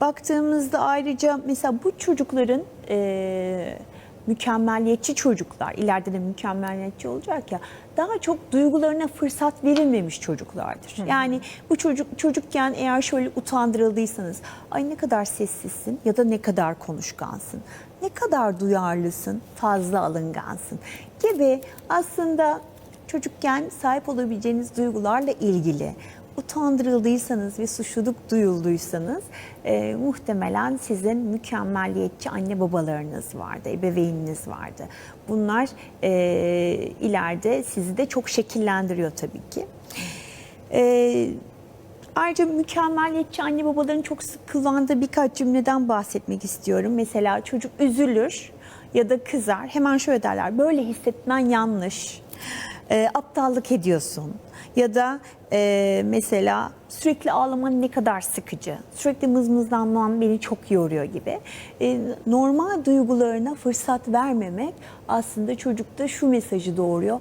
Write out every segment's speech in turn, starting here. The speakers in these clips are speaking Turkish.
Baktığımızda ayrıca mesela bu çocukların e, mükemmeliyetçi çocuklar, ileride de mükemmeliyetçi olacak ya, daha çok duygularına fırsat verilmemiş çocuklardır. Yani bu çocuk çocukken eğer şöyle utandırıldıysanız, ay ne kadar sessizsin ya da ne kadar konuşkansın, ne kadar duyarlısın, fazla alıngansın gibi aslında çocukken sahip olabileceğiniz duygularla ilgili utandırıldıysanız ve suçluluk duyulduysanız e, muhtemelen sizin mükemmeliyetçi anne babalarınız vardı, ebeveyniniz vardı. Bunlar e, ileride sizi de çok şekillendiriyor tabii ki. E, Ayrıca mükemmeliyetçi anne babaların çok sık kullandığı birkaç cümleden bahsetmek istiyorum. Mesela çocuk üzülür ya da kızar. Hemen şöyle derler, böyle hissetmen yanlış. E, aptallık ediyorsun. Ya da e, mesela sürekli ağlaman ne kadar sıkıcı. Sürekli mızmızlanman beni çok yoruyor gibi. E, normal duygularına fırsat vermemek aslında çocukta şu mesajı doğuruyor.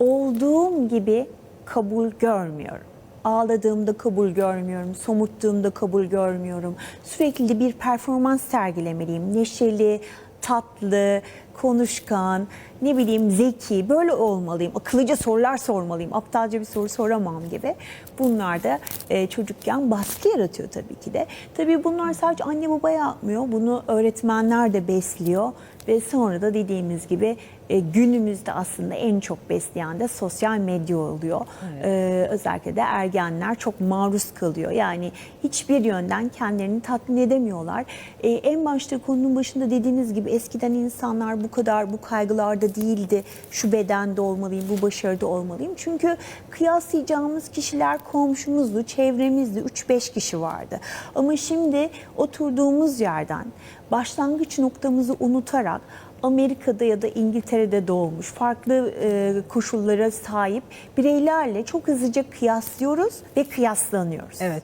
Olduğum gibi kabul görmüyorum. Ağladığımda kabul görmüyorum, somurttuğumda kabul görmüyorum. Sürekli bir performans sergilemeliyim. Neşeli, tatlı, konuşkan, ne bileyim zeki, böyle olmalıyım. Akıllıca sorular sormalıyım, aptalca bir soru soramam gibi. Bunlar da e, çocukken baskı yaratıyor tabii ki de. Tabii bunlar sadece anne baba yapmıyor. Bunu öğretmenler de besliyor. Ve sonra da dediğimiz gibi e, günümüzde aslında en çok besleyen de sosyal medya oluyor. Ee, özellikle de ergenler çok maruz kalıyor. Yani hiçbir yönden kendilerini tatmin edemiyorlar. Ee, en başta konunun başında dediğiniz gibi eskiden insanlar bu kadar bu kaygılarda değildi. Şu bedende olmalıyım, bu başarıda olmalıyım. Çünkü kıyaslayacağımız kişiler komşumuzdu, çevremizdi. 3-5 kişi vardı. Ama şimdi oturduğumuz yerden başlangıç noktamızı unutarak Amerika'da ya da İngiltere'de doğmuş farklı e, koşullara sahip bireylerle çok hızlıca kıyaslıyoruz ve kıyaslanıyoruz. Evet.